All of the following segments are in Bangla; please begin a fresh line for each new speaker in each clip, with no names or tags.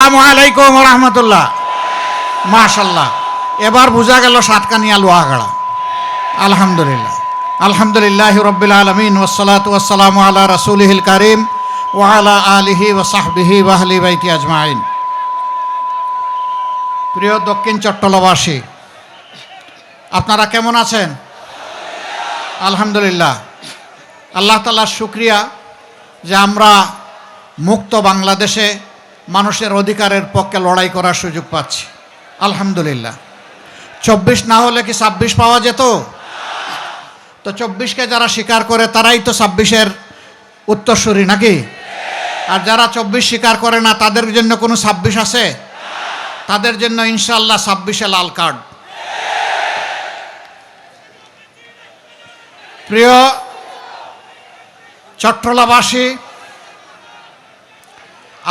আসসালামু আলাইকুম রহমতুল্লাহ। মাশাল্লাহ এবার বোঝা গেল সাতকানিয়া লোহাগাড়া আলহামদুলিল্লাহ। আলহামদুলিল্লাহ রব্বিল আলমিন ওসলাত ওসালাম আলা রসুলহিল করিম ওয়ালা আলিহি ওসাহবিহি ওয়াহলি বাইতি আজমাইন। প্রিয় দক্ষিণ চট্টলবাসী, আপনারা কেমন আছেন? আলহামদুলিল্লাহ। আল্লাহ তালার শুক্রিয়া যে আমরা মুক্ত বাংলাদেশে মানুষের অধিকারের পক্ষে লড়াই করার সুযোগ পাচ্ছি। আলহামদুলিল্লাহ। চব্বিশ না হলে কি ছাব্বিশ পাওয়া যেত? তো চব্বিশকে যারা স্বীকার করে, তারাই তো ছাব্বিশের উত্তরসূরি নাকি? আর যারা চব্বিশ স্বীকার করে না, তাদের জন্য কোনো ছাব্বিশ আছে? তাদের জন্য ইনশাল্লাহ ছাব্বিশে লাল কার্ড। প্রিয় চট্টলাবাসী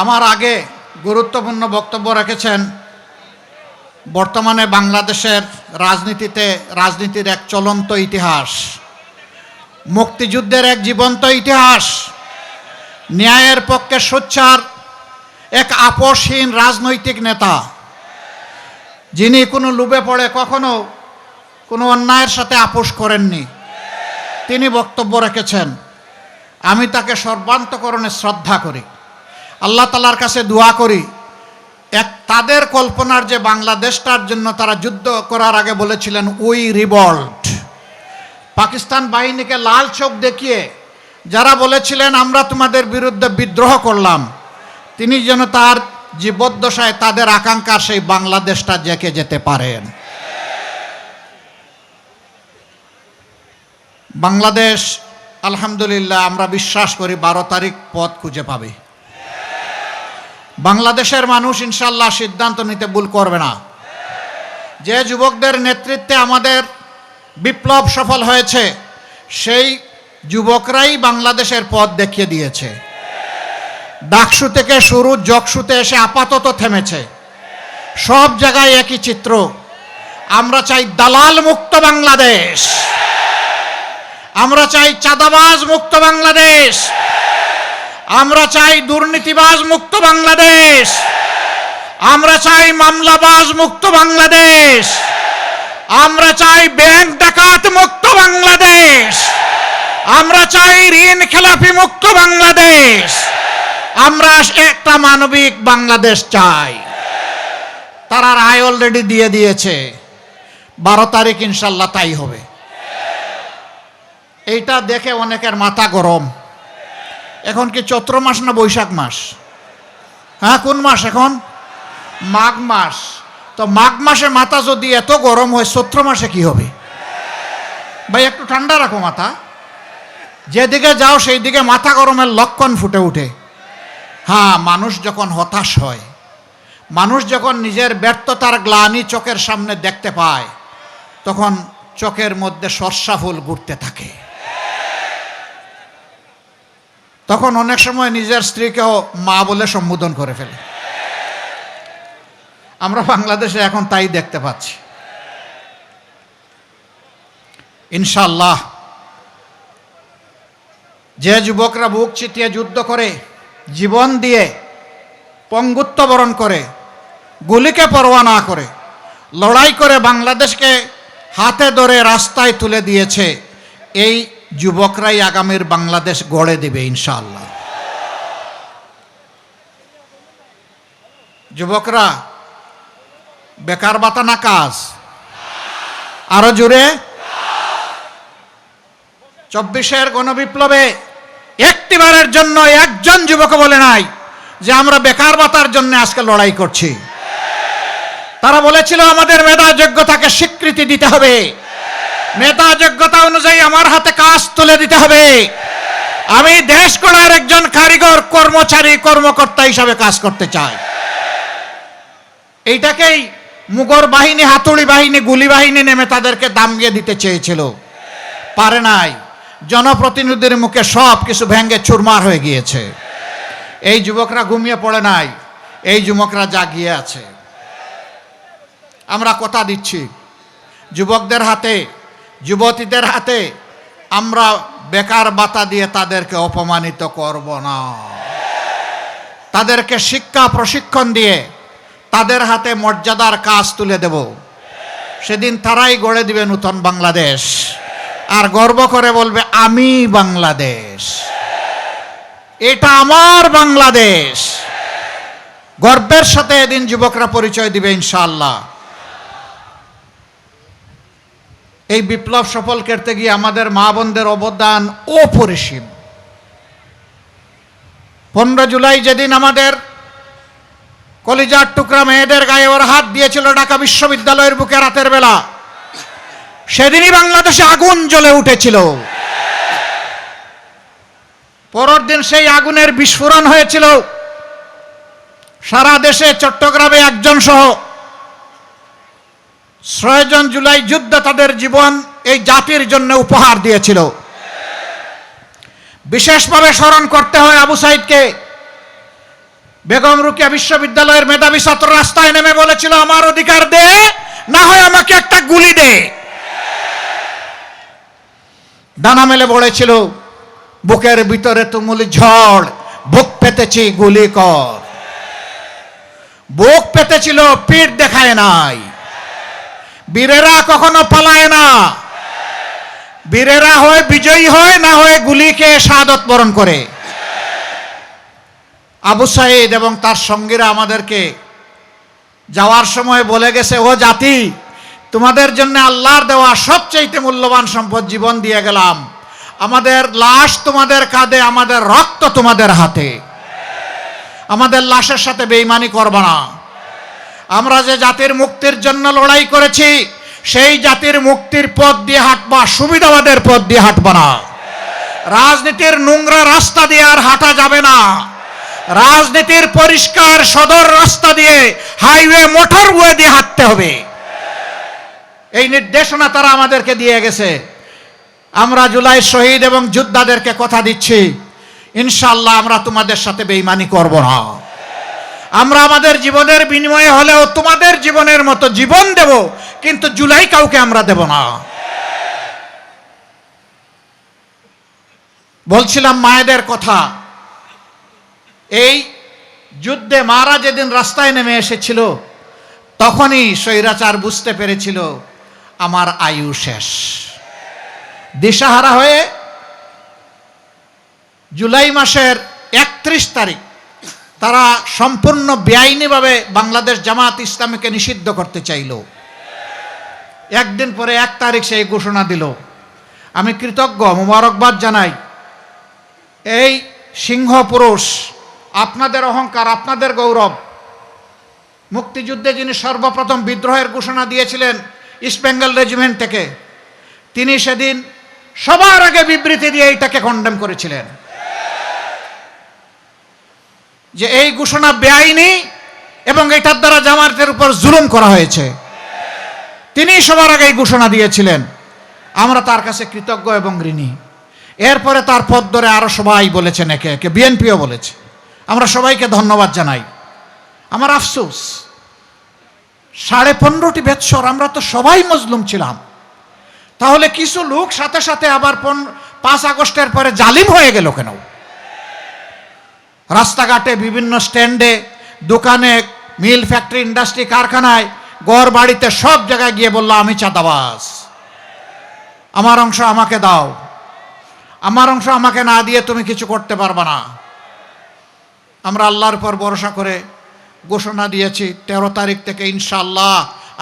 আমার আগে গুরুত্বপূর্ণ বক্তব্য রেখেছেন, বর্তমানে বাংলাদেশের রাজনীতিতে রাজনীতির এক চলন্ত ইতিহাস, মুক্তিযুদ্ধের এক জীবন্ত ইতিহাস, ন্যায়ের পক্ষে সোচ্চার এক আপসহীন রাজনৈতিক নেতা, যিনি কোনো লুবে পড়ে কখনো কোনো অন্যায়ের সাথে আপোষ করেননি। তিনি বক্তব্য রেখেছেন, আমি তাকে সর্বান্তকরণে শ্রদ্ধা করি। আল্লাহ তালার কাছে দোয়া করি। এক তাদের কল্পনার যে বাংলাদেশটার জন্য তারা যুদ্ধ করার আগে বলেছিলেন উই রিভল্ট পাকিস্তান বাহিনীকে লাল চোখ দেখিয়ে যারা বলেছিলেন, আমরা তোমাদের বিরুদ্ধে বিদ্রোহ করলাম। তিনি যেন তার জীবদ্দশায় তাদের আকাঙ্ক্ষা সেই বাংলাদেশটা জেকে যেতে পারেন। বাংলাদেশ, আলহামদুলিল্লাহ, আমরা বিশ্বাস করি বারো তারিখ পথ খুঁজে পাবে। বাংলাদেশের মানুষ ইনশাল্লাহ সিদ্ধান্ত নিতে ভুল করবে না। যে যুবকদের নেতৃত্বে আমাদের বিপ্লব সফল হয়েছে, সেই যুবকরাই বাংলাদেশের পথ দেখিয়ে দিয়েছে। ডাকসু থেকে শুরু জকসুতে এসে আপাতত থেমেছে। সব জায়গায় একই চিত্র। আমরা চাই দালাল মুক্ত বাংলাদেশ। আমরা চাই চাঁদাবাজ মুক্ত বাংলাদেশ। আমরা চাই দুর্নীতিবাজ মুক্ত বাংলাদেশ। আমরা চাই মামলাবাজ মুক্ত বাংলাদেশ। আমরা চাই ব্যাংক ডাকাত মুক্ত বাংলাদেশ। আমরা চাই ঋণ খেলাপি মুক্ত বাংলাদেশ। আমরা একটা মানবিক বাংলাদেশ চাই। তারা রায় অলরেডি দিয়ে দিয়েছে। বারো তারিখ ইনশাল্লাহ তাই হবে। এইটা দেখে অনেকের মাথা গরম। এখন কি চৈত্র মাস না বৈশাখ মাস? হ্যাঁ কোন মাস এখন? মাঘ মাস। তো মাঘ মাসে মাথা যদি এত গরম হয়, চৈত্র মাসে কি হবে? ভাই, একটু ঠান্ডা রাখো মাথা। যেদিকে যাও সেই দিকে মাথা গরমের লক্ষণ ফুটে উঠে। হ্যাঁ মানুষ যখন হতাশ হয়, মানুষ যখন নিজের ব্যর্থতার গ্লানি চোখের সামনে দেখতে পায়, তখন চোখের মধ্যে সর্ষা ফুল ঘুরতে থাকে। তখন অনেক সময় নিজের স্ত্রীকেও মা বলে সম্বোধন করে ফেলে। আমরা বাংলাদেশে এখন তাই দেখতে পাচ্ছি। ইনশাল্লাহ যে যুবকরা বুক চিতিয়ে যুদ্ধ করে, জীবন দিয়ে পঙ্গুত্ব বরণ করে, গুলিকে পরোয়া না করে, লড়াই করে বাংলাদেশকে হাতে ধরে রাস্তায় তুলে দিয়েছে, এই যুবকরাই আগামীর বাংলাদেশ গড়ে দেবে, ইনশাআল্লাহ। যুবকরা, বেকার বাতা না কাজ? আরও জুড়ে চব্বিশের গণবিপ্লবে একটিবারের জন্য একজন যুবক বলে নাই যে আমরা বেকার বাতার জন্য আজকে লড়াই করছি। তারা বলেছিল, আমাদের মেধা যোগ্যতাকে স্বীকৃতি দিতে হবে। মেধা যোগ্যতা অনুযায়ী আমার হাতে কাজ তুলে দিতে হবে। আমি দেশ গড়ার একজন কারিগর, কর্মচারী, কর্মকর্তা হিসাবে কাজ করতে চাই। এইটাকেই মুগর বাহিনী, হাতুড়ি বাহিনী, গুলি বাহিনী নেমে তাদেরকে দামিয়ে দিতে চেয়েছিল। পারে নাই। জনপ্রতিনিধির মুখে সব কিছু ভেঙ্গে চুরমার হয়ে গিয়েছে। এই যুবকরা ঘুমিয়ে পড়ে নাই। এই যুবকরা জাগিয়ে আছে। আমরা কথা দিচ্ছি। যুবকদের হাতে যুবতীদের হাতে আমরা বেকার বাতা দিয়ে তাদেরকে অপমানিত করব না। তাদেরকে শিক্ষা প্রশিক্ষণ দিয়ে তাদের হাতে মর্যাদার কাজ তুলে দেব। সেদিন তারাই গড়ে দিবে নূতন বাংলাদেশ। আর গর্ব করে বলবে, আমি বাংলাদেশ। এটা আমার বাংলাদেশ। গর্বের সাথে এদিন যুবকরা পরিচয় দিবে ইনশাআল্লাহ। এই বিপ্লব সফল করতে গিয়ে আমাদের মা বোনদের অবদান অপরিসীম। পনেরো জুলাই যেদিন আমাদের কলিজার টুকরা মেয়েদের গায়ে ওর হাত দিয়েছিল ঢাকা বিশ্ববিদ্যালয়ের বুকে রাতের বেলা, সেদিনই বাংলাদেশে আগুন জ্বলে উঠেছিল। পরের দিন সেই আগুনের বিস্ফোরণ হয়েছিল। সারা দেশে চট্টগ্রামে একজন সহ ছয়জন জুলাই যুদ্ধ তাদের জীবন এই জাতির জন্য উপহার দিয়েছিল। বিশেষভাবে স্মরণ করতে হয় আবু সাইদকে। বেগম রুকিয়া বিশ্ববিদ্যালয়ের মেধাবী ছাত্র রাস্তায় নেমে বলেছিল, আমার অধিকার দে, না হয় আমাকে একটা গুলি দে। ডানা মেলে বলেছিল, বুকের ভিতরে তুমুল ঝড়, বুক পেতেছি, গুলি কর। বুক পেতেছিল, পিঠ দেখায় নাই। বীরেরা কখনো পালায় না। বীরেরা হয় বিজয়ী হয়, না হয় গুলিকে শাহাদত বরণ করে। আবু সাইদ এবং তার সঙ্গীরা আমাদেরকে যাওয়ার সময় বলে গেছে ও জাতি, তোমাদের জন্য আল্লাহর দেওয়া সবচাইতে মূল্যবান সম্পদ জীবন দিয়ে গেলাম। আমাদের লাশ তোমাদের কাঁধে, আমাদের রক্ত তোমাদের হাতে। আমাদের লাশের সাথে বেইমানি করবা না। আমরা যে জাতির মুক্তির জন্য লড়াই করেছি, সেই জাতির মুক্তির পথ দিয়ে হাঁটবা, সুবিধাবাদের পথ দিয়ে হাঁটবা না। রাজনীতির নোংরা রাস্তা দিয়ে আর হাঁটা যাবে না। রাজনীতির পরিষ্কার সদর রাস্তা দিয়ে হাইওয়ে মোটরওয়ে দিয়ে হাঁটতে হবে। এই নির্দেশনা তারা আমাদেরকে দিয়ে গেছে। আমরা জুলাই শহীদ এবং যোদ্ধাদেরকে কথা দিচ্ছি ইনশাল্লাহ আমরা তোমাদের সাথে বেইমানি করব না। আমরা আমাদের জীবনের বিনিময়ে হলেও তোমাদের জীবনের মতো জীবন দেব, কিন্তু জুলাই কাউকে আমরা দেব না। বলছিলাম মায়েদের কথা, এই যুদ্ধে মারা যেদিন রাস্তায় নেমে এসেছিল, তখনই স্বৈরাচার বুঝতে পেরেছিল, আমার আয়ু শেষ। দিশাহারা হয়ে জুলাই মাসের একত্রিশ তারিখ তারা সম্পূর্ণ বেআইনিভাবে বাংলাদেশ জামাত ইসলামীকে নিষিদ্ধ করতে চাইল। একদিন পরে এক তারিখ সেই ঘোষণা দিল। আমি কৃতজ্ঞ, মোবারকবাদ জানাই। এই সিংহ পুরুষ, আপনাদের অহংকার, আপনাদের গৌরব। মুক্তিযুদ্ধে যিনি সর্বপ্রথম বিদ্রোহের ঘোষণা দিয়েছিলেন ইস্ট বেঙ্গল রেজিমেন্ট থেকে, তিনি সেদিন সবার আগে বিবৃতি দিয়ে এইটাকে কন্ডেম করেছিলেন। যে এই ঘোষণা বেআইনি এবং এটার দ্বারা জামাতের উপর জুলুম করা হয়েছে। তিনি সবার আগে এই ঘোষণা দিয়েছিলেন, আমরা তার কাছে কৃতজ্ঞ এবং ঋণী। এরপরে তার পদ ধরে আরও সবাই বলেছেন একে একে, বিএনপিও বলেছে। আমরা সবাইকে ধন্যবাদ জানাই। আমার আফসোস, সাড়ে পনেরোটি বেৎসর আমরা তো সবাই মজলুম ছিলাম। তাহলে কিছু লোক সাথে সাথে আবার পাঁচ আগস্টের পরে জালিম হয়ে গেল কেন? রাস্তাঘাটে, বিভিন্ন স্ট্যান্ডে, দোকানে, মিল ফ্যাক্টরি, ইন্ডাস্ট্রি, কারখানায় গড় বাড়িতে সব জায়গায় গিয়ে বলল, আমি চাঁদাবাস আমার অংশ আমাকে দাও। আমার অংশ আমাকে না দিয়ে তুমি কিছু করতে পারবে না। আমরা আল্লাহর পর ভরসা করে ঘোষণা দিয়েছি, তেরো তারিখ থেকে ইনশাল্লাহ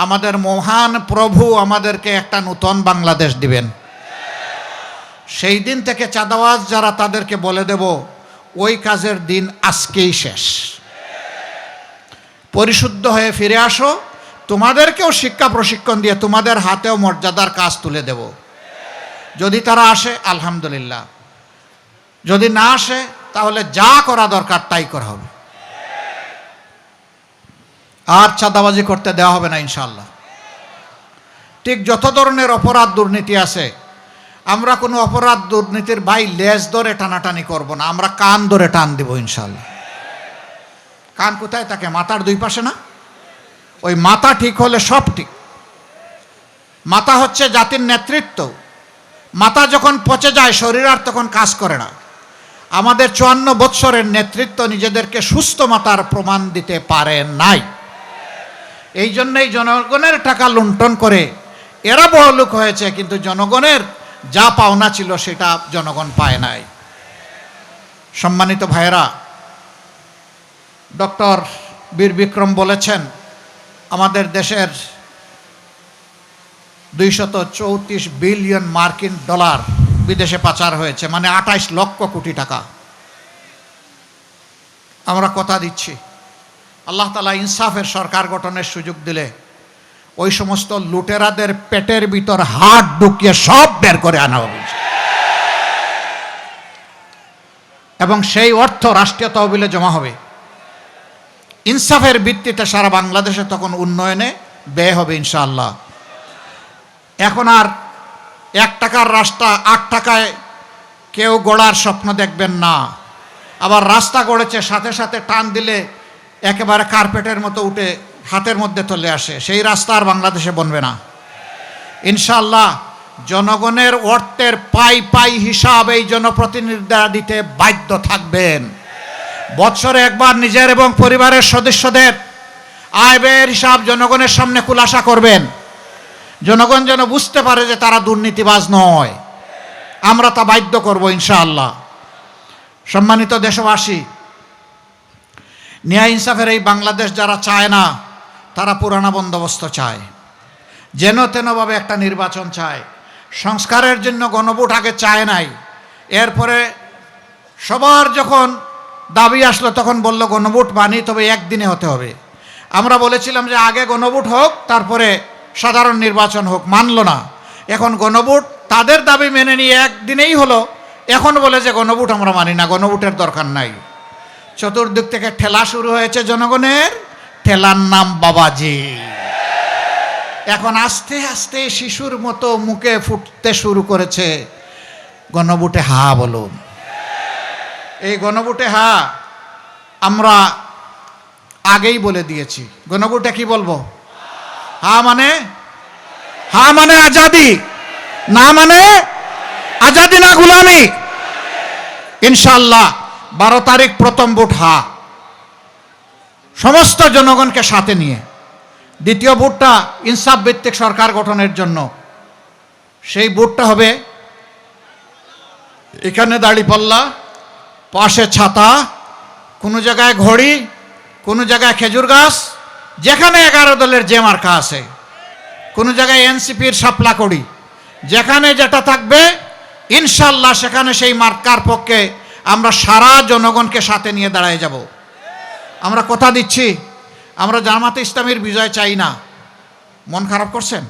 আমাদের মহান প্রভু আমাদেরকে একটা নূতন বাংলাদেশ দিবেন। সেই দিন থেকে চাঁদাওয়াজ যারা তাদেরকে বলে দেব ওই কাজের দিন আজকেই শেষ। পরিশুদ্ধ হয়ে ফিরে আসো। তোমাদেরকেও শিক্ষা প্রশিক্ষণ দিয়ে তোমাদের হাতেও মর্যাদার কাজ তুলে দেব। যদি তারা আসে, আলহামদুলিল্লাহ। যদি না আসে, তাহলে যা করা দরকার তাই করা হবে। আর চাঁদাবাজি করতে দেওয়া হবে না ইনশাল্লাহ ঠিক যত ধরনের অপরাধ দুর্নীতি আছে আমরা কোনো অপরাধ দুর্নীতির ভাই লেজ ধরে টানাটানি করব না, আমরা কান ধরে টান দেব ইনশাল্লাহ কান কোথায় থাকে? মাথার দুই পাশে না? ওই মাথা ঠিক হলে সব ঠিক। মাথা হচ্ছে জাতির নেতৃত্ব। মাথা যখন পচে যায়, শরীর আর তখন কাজ করে না। আমাদের চুয়ান্ন বৎসরের নেতৃত্ব নিজেদেরকে সুস্থ মাতার প্রমাণ দিতে পারে নাই। এই জন্যই জনগণের টাকা লুণ্ঠন করে এরা বড়লোক হয়েছে, কিন্তু জনগণের যা পাওনা ছিল সেটা জনগণ পায় নাই। সম্মানিত ভাইয়েরা, ডক্টর বীর বিক্রম বলেছেন, আমাদের দেশের দুইশত চৌত্রিশ বিলিয়ন মার্কিন ডলার বিদেশে পাচার হয়েছে মানে আঠাইশ লক্ষ কোটি টাকা। আমরা কথা দিচ্ছি, আল্লাহ তালা ইনসাফের সরকার গঠনের সুযোগ দিলে ওই সমস্ত লুটেরাদের পেটের ভিতর হাত ঢুকিয়ে সব বের করে আনা হবে। এবং সেই অর্থ রাষ্ট্রীয় তহবিলে জমা হবে। ইনসাফের ভিত্তিতে সারা বাংলাদেশে তখন উন্নয়নে ব্যয় হবে ইনশাআল্লাহ। এখন আর এক টাকার রাস্তা আট টাকায় কেউ গড়ার স্বপ্ন দেখবেন না। আবার রাস্তা গড়েছে, সাথে সাথে টান দিলে একেবারে কার্পেটের মতো উঠে হাতের মধ্যে চলে আসে, সেই রাস্তা আর বাংলাদেশে বনবে না। ইনশাল্লাহ জনগণের অর্থের পাই পাই হিসাব এই জনপ্রতিনিধিরা দিতে বাধ্য থাকবেন। বৎসরে একবার নিজের এবং পরিবারের সদস্যদের আয় ব্যয়ের হিসাব জনগণের সামনে খুলাসা করবেন। জনগণ যেন বুঝতে পারে যে তারা দুর্নীতিবাজ নয়। আমরা তা বাধ্য করব ইনশাআল্লাহ। সম্মানিত দেশবাসী, ন্যায় ইনসাফের এই বাংলাদেশ যারা চায় না তারা পুরানা বন্দোবস্ত চায়। যেন তেনভাবে একটা নির্বাচন চায়। সংস্কারের জন্য গণভোট আগে চায় নাই। এরপরে সবার যখন দাবি আসলো, তখন বলল, গণভোট মানি তবে একদিনে হতে হবে। আমরা বলেছিলাম যে, আগে গণভোট হোক, তারপরে সাধারণ নির্বাচন হোক। মানলো না। এখন গণভোট তাদের দাবি মেনে নিয়ে একদিনেই হলো। এখন বলে যে, গণভোট আমরা মানি না, গণভোটের দরকার নাই। চতুর্দিক থেকে ঠেলা শুরু হয়েছে জনগণের। ঠেলার নাম বাবাজি। এখন আস্তে আস্তে শিশুর মতো মুখে ফুটতে শুরু করেছে। গণভোটে হা বলুন। এই গণভোটে হা আমরা আগেই বলে দিয়েছি। গণভোটে কি বলব? হা মানে? হা মানে আজাদি। না মানে? আজাদি না গুলামি। ইনশাল্লাহ বারো তারিখ প্রথম বুট হা। সমস্ত জনগণকে সাথে নিয়ে। দ্বিতীয় ভোটটা ইনসাফ ভিত্তিক সরকার গঠনের জন্য। সেই ভোটটা হবে এখানে দাড়িপাল্লা, পাশে ছাতা, কোনো জায়গায় ঘড়ি, কোনো জায়গায় খেজুর গাছ, যেখানে এগারো দলের যে মার্কা আছে। কোনো জায়গায় এনসিপির সাপলা করি যেখানে যেটা থাকবে, ইনশাল্লাহ সেখানে সেই মার্কার পক্ষে আমরা সারা জনগণকে সাথে নিয়ে দাঁড়ায় যাব। আমরা কথা দিচ্ছি। আমরা জামাতে ইসলামের বিজয় চাই না। মন খারাপ করছেন?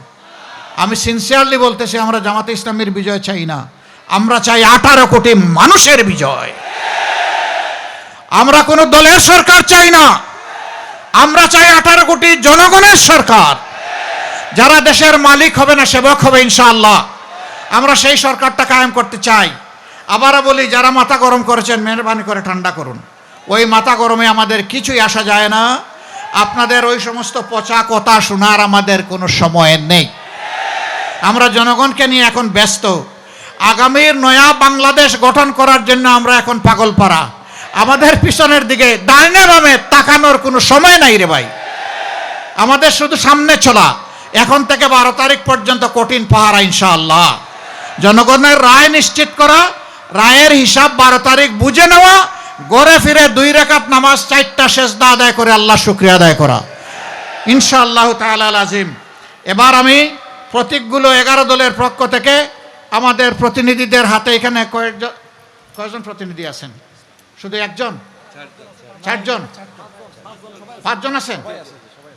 আমি সিনসিয়ারলি বলতেছি, আমরা জামাতে ইসলামের বিজয় চাই না। আমরা চাই আঠারো কোটি মানুষের বিজয়। আমরা কোনো দলের সরকার চাই না। আমরা চাই আঠারো কোটি জনগণের সরকার। যারা দেশের মালিক হবে না, সেবক হবে, ইনশাআল্লাহ। আমরা সেই সরকারটা কায়েম করতে চাই। আবারও বলি, যারা মাথা গরম করেছেন, মেহরবানি করে ঠান্ডা করুন। ওই মাথা গরমে আমাদের কিছুই আসা যায় না। আপনাদের ওই সমস্ত পচা কথা শোনার আমাদের কোনো সময় নেই। আমরা জনগণকে নিয়ে এখন ব্যস্ত। আগামীর নয়া বাংলাদেশ গঠন করার জন্য আমরা এখন পাগল পাড়া আমাদের পিছনের দিকে ডাইনে বামে তাকানোর কোনো সময় নাই রে ভাই। আমাদের শুধু সামনে চলা। এখন থেকে বারো তারিখ পর্যন্ত কঠিন পাহারা ইনশাআল্লাহ। জনগণের রায় নিশ্চিত করা, রায়ের হিসাব বারো তারিখ বুঝে নেওয়া গড়ে ফিরে দুই রেখাত নামাজ চারটা শেষদা আদায় করে আল্লাহ শুক্রিয়া আদায় করা। ইনশাআল্লাহ তাআলা আজিম। এবার আমি প্রতীকগুলো এগারো দলের পক্ষ থেকে আমাদের প্রতিনিধিদের হাতে এখানে কয়েকজন কয়েকজন প্রতিনিধি আছেন? শুধু একজন? চারজন। পাঁচজন আছেন?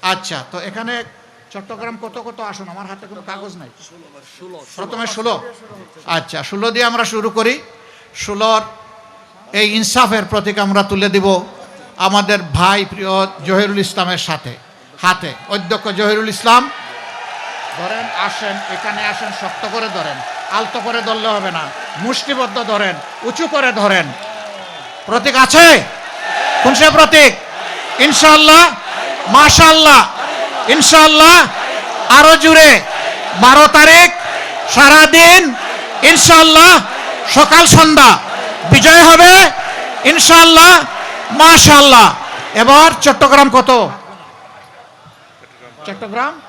আচ্ছা তো এখানে চট্টগ্রাম কত কত আসুন? আমার হাতে কোনো কাগজ নাই। প্রথমে ষোলো। আচ্ছা ষোলো দিয়ে আমরা শুরু করি। ষোলোর এই ইনসাফের প্রতীক আমরা তুলে দিব আমাদের ভাই প্রিয় জহিরুল ইসলামের সাথে, হাতে। অধ্যক্ষ জহিরুল ইসলাম, ধরেন, আসেন, এখানে আসেন, শক্ত করে ধরেন, আলতো করে ধরলে হবে না, মুষ্টিবদ্ধ ধরেন, উঁচু করে ধরেন। প্রতীক আছে? কোন সে প্রতীক? ইনশাল্লাহ মাশাল্লাহ ইনশাল্লাহ আরও জুড়ে, বারো তারিখ, সারাদিন ইনশাল্লাহ সকাল সন্ধ্যা। বিজয় হবে? ইনশাল্লাহ মাশাল্লাহ এবার চট্টগ্রাম কত? চট্টগ্রাম?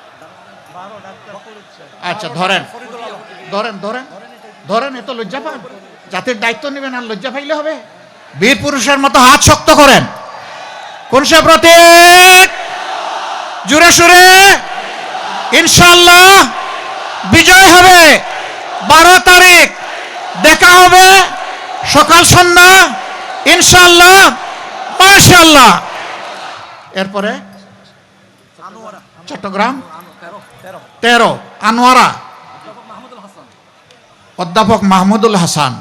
আচ্ছা ধরেন। ধরেন ধরেন। ধরেন এত লজ্জা পান। জাতির দায়িত্ব নেবেন আর লজ্জা পাইলে হবে। বীর পুরুষের মতো হাত শক্ত করেন। কোন সে প্রতীক? জুড়ে সুরে। ইনশাল্লাহ বিজয় হবে। বারো তারিখ, দেখা হবে। সকাল সন্ধ্যা ইনশাল্লাহ মাশাল্লাহ এরপরে চট্টগ্রাম, তেরো, আনোয়ারা। অধ্যাপক মাহমুদুল হাসান।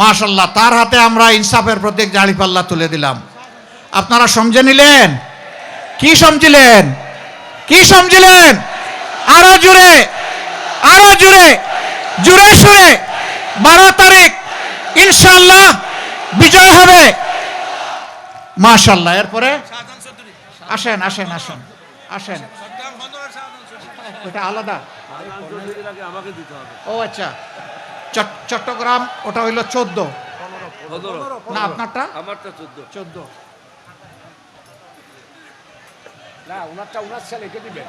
মাশাল্লাহ তার হাতে আমরা ইনসাফের প্রতীক জাড়িপাল্লা তুলে দিলাম। আপনারা সমঝে নিলেন? কি সমঝিলেন? কি সমঝিলেন? আরও জুড়ে আরও জুড়ে জুড়ে সুরে, বারো তারিখ। ইনশাল্লাহ বিজয় হবে। মাশাল্লাহ এরপরে? আসেন আসেন আসেন আসেন। ওটা আলাদা? ও আচ্ছা চট্টগ্রাম ওটা হইল চোদ্দ। না আপনারটা?
আমারটা চোদ্দ।
চোদ্দ
না ওনারটা ওনার ছেলেকে দিবেন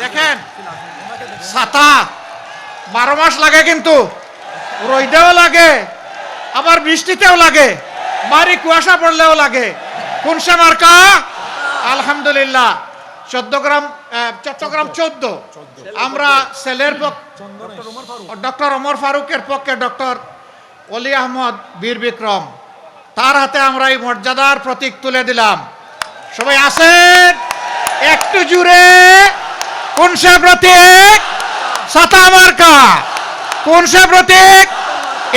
দেখেন ছাতা বারো মাস লাগে কিন্তু। রইদেও লাগে, আবার বৃষ্টিতেও লাগে বাড়ি কুয়াশা পড়লেও লাগে। কোন সে মার্কা আলহামদুলিল্লাহ। চোদ্দগ্রাম চট্টগ্রাম চোদ্দ। আমরা সেলের ডক্টর ওমর ফারুকের পক্ষে ডক্টর অলি আহমদ বীর বিক্রম। তার হাতে আমরা এই মর্যাদার প্রতীক তুলে দিলাম। সবাই আসেন। একটু জুড়ে, কোন সে প্রতীক? সাতা মার্কা। কোন সে প্রতীক?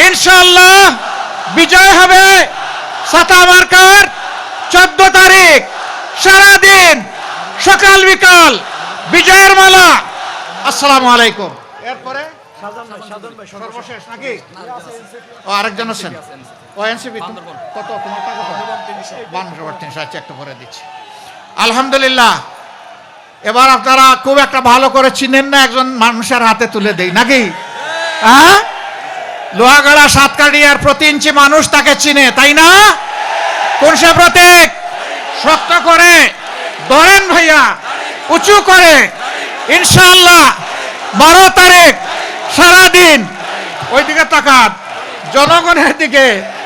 ইনশাল্লাহ বিজয় হবে সাতা মার্কার চোদ্দ তারিখ সারাদিন সকাল বিকাল বিজয়ের মালা। আসসালামু আলাইকুম। এরপরে? সর্বশেষ। নাকি? ও আরেকজন আছেন? ও এনসিপি কত তিনশো। আচ্ছা একটা ভরে দিচ্ছি। আলহামদুলিল্লাহ এবার আপনারা খুব একটা ভালো করে চিনেন না একজন মানুষের হাতে তুলে দেই নাকি? হ্যাঁ? লোহাগড়া সাতকাটিয়ার প্রতি ইঞ্চি মানুষ তাকে চিনে, তাই না? কোন সে প্রতীক? শক্ত করে, ধরেন ভাইয়া, উঁচু করে, ইনশাআল্লাহ, বারো তারিখ, সারাদিন। ওইদিকে তাকান, জনগণের দিকে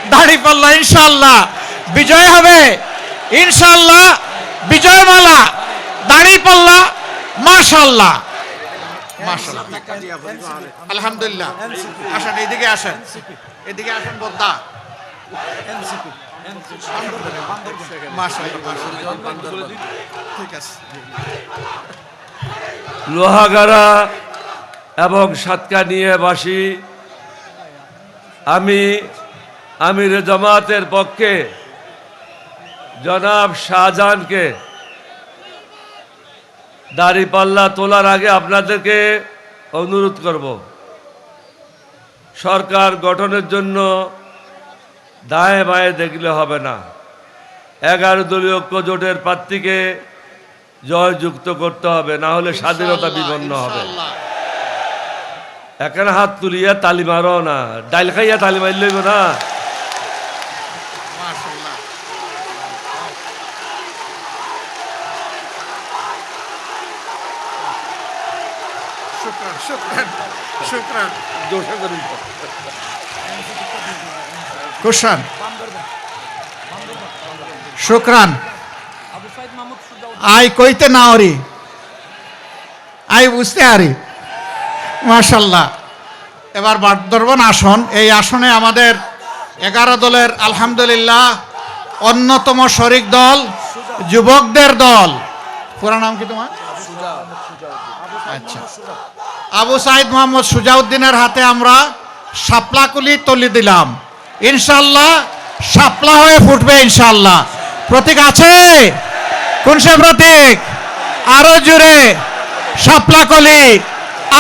দাড়ি পাল্লা ইনশাল্লাহ বিজয় হবে, ইনশাআল্লাহ, বিজয়মালা দাড়ি পাল্লা মাশাল্লাহ মাশাল্লাহ আলহামদুলিল্লাহ। আসেন এদিকে আসেন। এদিকে আসেন বোদ্দা। মাশাল্লাহ মাশাল্লাহ। ঠিক আছে।
লোহাগাড়া এবং সাতকানিয়াবাসী আমি আমির জামাতের পক্ষে জনাব শাহজাহানকে দাড়িপাল্লা তোলার আগে আপনাদেরকে অনুরোধ করব। সরকার গঠনের জন্য দায়ে বায়ে দেখলে হবে না। এগারো দলীয় ঐক্য জোটের প্রার্থীকে জয়যুক্ত করতে হবে না হলে স্বাধীনতা বিপন্ন হবে। এখানে হাত তুলিয়া তালি মারো না ডাইল খাইয়া তালি মারি লইব না
মাশাআল্লাহ। শুকরান শুকরান আই কইতে না ওরি আই বুঝতে আরি মাশাল্লাহ। এবার বাগদরবন আসন। এই আসনে আমাদের এগারো দলের আলহামদুলিল্লাহ অন্যতম শরিক দল যুবকদের দল। পুরা নাম কি তোমার? আচ্ছা। আবু সাইদ মোহাম্মদ সুজাউদ্দিনের হাতে আমরা শাপলাকুলি তলি দিলাম। ইনশাল্লাহ সাপলা হয়ে ফুটবে ইনশাল্লাহ প্রতীক আছে? কোন সে প্রতীক? আরও জুড়ে শাপলাকলি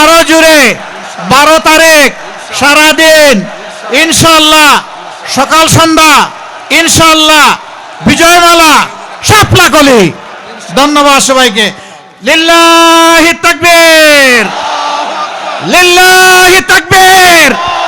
আরও জুড়ে বারো তারিখ সারাদিন। ইনশাল্লাহ সকাল সন্ধ্যা ইনশাল্লাহ বিজয়মালা শাপলাকলি। ধন্যবাদ সবাইকে। লিল্লাহি তাকবীর। লিল্লাহি তাকবীর।